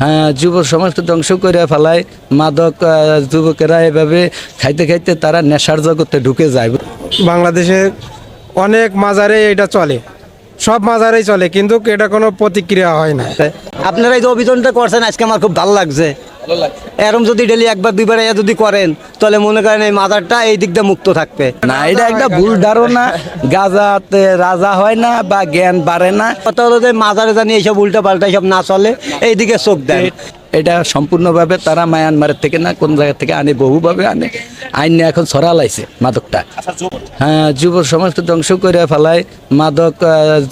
হ্যাঁ যুব সমাজকে ধ্বংস করে ফেলায়। মাদক যুবকেরা এভাবে খাইতে খাইতে তারা নেশার জগতে ঢুকে যায়। বাংলাদেশে অনেক মাজারে এটা চলে। সব মাজারেই চলে কিন্তু এটা কোনো প্রতিক্রিয়া হয় না। আপনারা এই যে অভিযানটা করছেন আজকে আমার খুব ভালো লাগছে। এরম যদি ডেলি একবার দুইবার এ যদি করেন তাহলে মনে করেন এই মাদারটা এই দিক মুক্ত থাকবে। না এটা একটা ভুল ধারণা। গাজাতে রাজা হয় না বা জ্ঞান বাড়ে না। কথা হলো যে মাজারে জানি এইসব উল্টা পাল্টা সব না চলে এইদিকে চোখ দেয় এটা সম্পূর্ণভাবে তারা মায়ানমারের থেকে না কোন জায়গা থেকে আনে বহুভাবে আনে। আইন এখন ছড়ালাইছে মাদকটা। হ্যাঁ যুব সমাজকে ধ্বংস করে ফেলায়। মাদক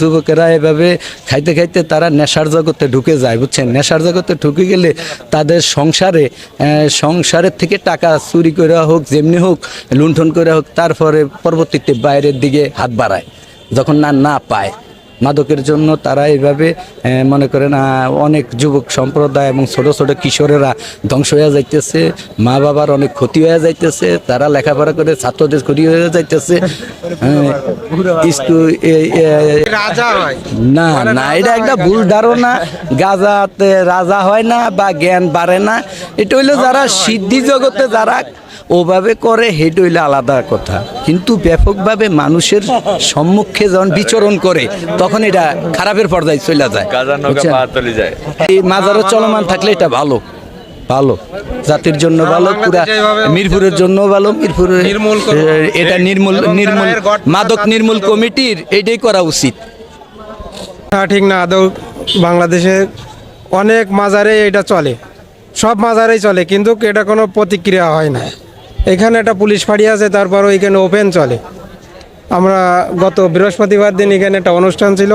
যুবকেরা এভাবে খাইতে খাইতে তারা নেশার জগতে ঢুকে যায় বুঝছেন? নেশার জগতে ঢুকে গেলে তাদের সংসারে সংসারের থেকে টাকা চুরি করে হোক যেমনি হোক লুণ্ঠন করে হোক তারপরে পরবর্তীতে বাইরের দিকে হাত বাড়ায়। যখন না না পায়। মাদকের জন্য তারা এইভাবে মনে করেন অনেক যুবক সম্প্রদায় এবং ছোট ছোট কিশোরেরা ধ্বংস হয়ে যাইতেছে মা বাবার অনেক ক্ষতি হয়ে যাইতেছে তারা লেখাপড়া করে ছাত্রদের ক্ষতি হয়ে যাইতেছে না না এটা একটা ভুল ধারণা। গাজাতে রাজা হয় না বা জ্ঞান বাড়ে না। এটা হইল যারা সিদ্ধি জগতে যারা ওভাবে করে হেড হইলে আলাদা কথা। কিন্তু ব্যাপকভাবে মানুষের সম্মুখে যখন বিচরণ করে তখন এটা খারাপের পর্যায়ে চলে যায়। গাজার নৌকা বুঝছেন? পাহাড়তলি যায়। এই মাজারও চলমান থাকলে এটা ভালো। ভালো। জাতির জন্য ভালো পুরা মিরপুরের জন্য ভালো মিরপুরের নির্মূল এটা নির্মূল নির্মূল মাদক নির্মূল কমিটির এটাই করা উচিত। না ঠিক না আদৌ বাংলাদেশে অনেক মাজারে এটা চলে। সব মাজারেই চলে কিন্তু এটা কোনো প্রতিক্রিয়া হয় না। এখানে একটা পুলিশ ফাঁড়ি আছে তারপর এখানে ওপেন চলে। আমরা গত বৃহস্পতিবার দিন এখানে একটা অনুষ্ঠান ছিল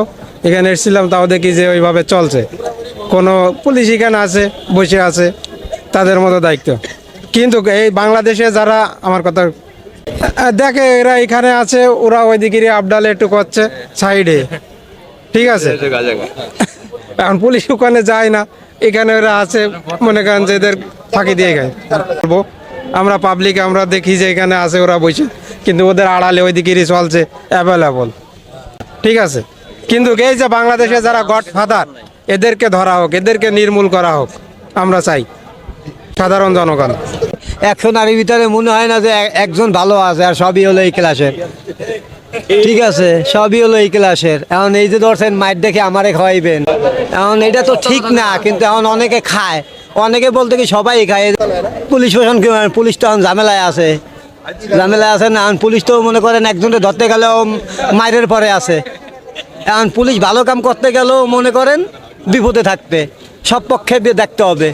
এখানে এসেছিলাম তাও দেখি যে ওইভাবে চলছে। কোনো পুলিশ এখানে আছে বসে আছে তাদের মতো দায়িত্ব। কিন্তু এই বাংলাদেশে যারা আমার কথা দেখে এরা এখানে আছে ওরা ওইদিকে আবডালে একটু করছে সাইডে। ঠিক আছে? এখন পুলিশ ওখানে যায় না এখানে ওরা আছে মনে করেন যে এদের ফাঁকি দিয়ে গেছে বলব, আমরা পাবলিক আমরা দেখি যে এখানে আছে, ওরা বসে। কিন্তু ওদের আড়ালে ওইদিকেরই চলছে অ্যাভেলেবল ঠিক আছে? কিন্তু এই যে বাংলাদেশে যারা গড ফাদার এদেরকে ধরা হোক, এদেরকে নির্মূল করা হোক, আমরা চাই। সাধারণ জনগণ। একশো নারীর ভিতরে মনে হয় না যে একজন ভালো আছে, আর সবই হলো এই ক্লাসের ঠিক আছে? সবই হলো এই ক্লাসের এখন এই যে ধরছেন মাইট দেখে আমারে খাওয়াইবেন। এখন এটা তো ঠিক না, কিন্তু এখন অনেকে খায়। অনেকে বলতে কি সবাই খায়। পুলিশ প্রশাসন মানে পুলিশ তো ঝামেলায় আছে। ঝামেলায় আছে না পুলিশ তো মনে করেন একজনকে ধরতে গেলেও মাইরের পরে আছে। এখন পুলিশ ভালো কাম করতে গেলেও মনে করেন বিপদে থাকবে। সব পক্ষে দেখতে হবে।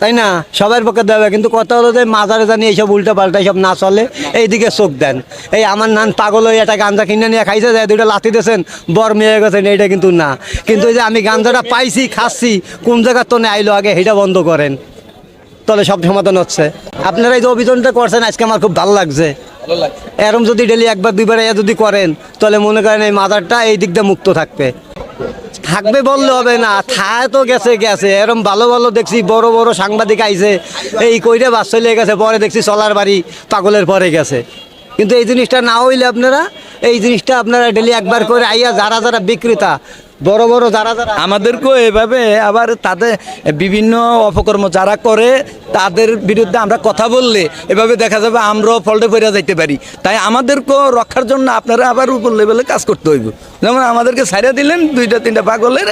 তাই না? সবার পক্ষে দেবে কিন্তু কথা হলো যে মাজারে জানি এইসব উল্টা পাল্টা এইসব না চলে এইদিকে চোখ দেন। এই আমার নান পাগল হয়ে একটা গাঞ্জা কিনে নিয়ে খাইছে যায় দুটো লাথি দিয়েছেন বর মেয়ে গেছেন এইটা কিন্তু না। কিন্তু এই যে আমি গাঞ্জাটা পাইছি খাচ্ছি কোন জায়গার তো আইলো আগে সেইটা বন্ধ করেন। তাহলে সব সমাধান হচ্ছে। আপনারা এই যে অভিযানটা করছেন আজকে আমার খুব ভালো লাগছে। এরম যদি ডেলি একবার দুইবার এ যদি করেন তাহলে মনে করেন এই মাজারটা এই দিক দিয়ে মুক্ত থাকবে। থাকবে বললে হবে না, থায় তো গেছে গেছে। এরম ভালো ভালো দেখছি, বড় বড় সাংবাদিক আইছে, এই কইরে বাস চলে গেছে, পরে দেখছি চলার বাড়ি পাগলের পরে গেছে। কিন্তু এই জিনিসটা না হইলে আপনারা, এই জিনিসটা আপনারা ডেলি একবার করে আইয়া যারা যারা বিক্রেতা বড় বড় যারা যারা আমাদেরকেও এভাবে আবার তাদের বিভিন্ন অপকর্ম যারা করে, তাদের বিরুদ্ধে আমরা কথা বললে এভাবে দেখা যাবে আমরাও ফল্টে পড়ে যাইতে পারি। তাই আমাদেরকেও রক্ষার জন্য আপনারা আবার উপর লেভেলে কাজ করতে হইব। যেমন আমাদেরকে ছাইড়া দিলেন, দুইটা, তিনটা পাগলের,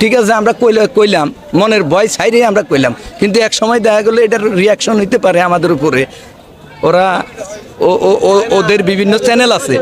ঠিক আছে, আমরা কইলে কইলাম, মনের ভয় ছাইরে আমরা কইলাম। কিন্তু এক সময় দেখা গেলো এটার রিয়াকশন হইতে পারে আমাদের উপরে। ওরা ওদের বিভিন্ন চ্যানেল আছে।